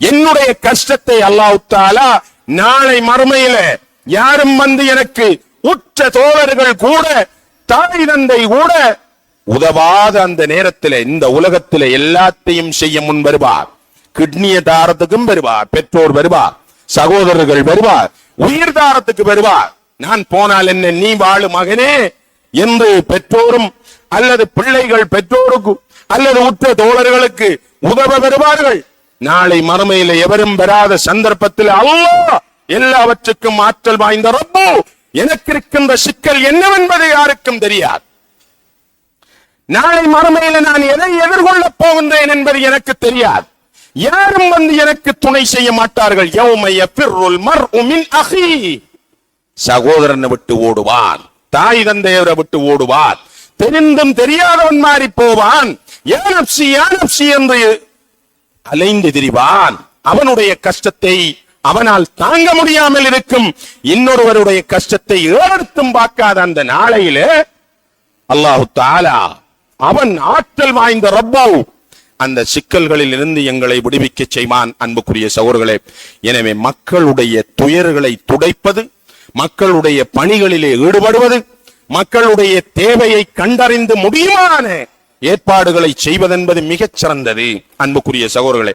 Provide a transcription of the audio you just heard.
என்னுடைய கஷ்டத்தை அல்லாவுத்தாலா நாளை மறுமையில யாரும் வந்து எனக்கு உற்ற தோழர்கள் கூட தாய் தந்தை கூட உதவாத அந்த நேரத்தில் இந்த உலகத்தில் எல்லாத்தையும் செய்ய முன் வருவார் கிட்னியை தாரத்துக்கும் வருவார் பெற்றோர் வருவார் சகோதரர்கள் வருவார் உயிர் தாரத்துக்கு வருவார் நான் போனால் என்ன நீ வாழு மகனே என்று பெற்றோரும் அல்லது பிள்ளைகள் பெற்றோருக்கு அல்லது உற்ற தோழர்களுக்கு உதவ வருவார்கள். நாளை மறுமையில எவரும் பெறாத சந்தர்ப்பத்தில் அல்லோ எல்லாவற்றுக்கும் ஆற்றல் வாய்ந்த ரப்பு. எனக்கு இருக்கின்ற சிக்கல் என்னவென்பது யாருக்கும் தெரியாது. நாளை மறுமையில நான் எதை எதிர்கொள்ளப் போகின்றேன் என்பது எனக்கு தெரியாது. யாரும் வந்து எனக்கு துணை செய்ய மாட்டார்கள். யௌமைய பிர்ருல் மர் உமின் அஹி. சகோதரனை விட்டு ஓடுவான். தாய் தந்தையரை விட்டு ஓடுவான். தெரிந்தும் தெரியாதவன் மாறி போவான். யானப்சி யானப்சி என்று அலைந்து திரிவான் அவனுடைய கஷ்டத்தை அவனால் தாங்க முடியாமல் இருக்கும். இன்னொருவருடைய கஷ்டத்தை ஏறெடுத்தும் பார்க்காத அந்த நாளையில அல்லாஹு தாலா அவன் ஆற்றல் வாய்ந்த ரப்பாவ் அந்த சிக்கல்களில் இருந்து எங்களை விடுவிக்க செய்வான் அன்புக்குரிய சகோர்களே எனவே மக்களுடைய துயர்களை துடைப்பது மக்களுடைய பணிகளிலே ஈடுபடுவது மக்களுடைய தேவையை கண்டறிந்து முடியுமான ஏற்பாடுகளை செய்வதென்பது மிகச் சிறந்தது. அன்புக்குரிய சகோதரர்களே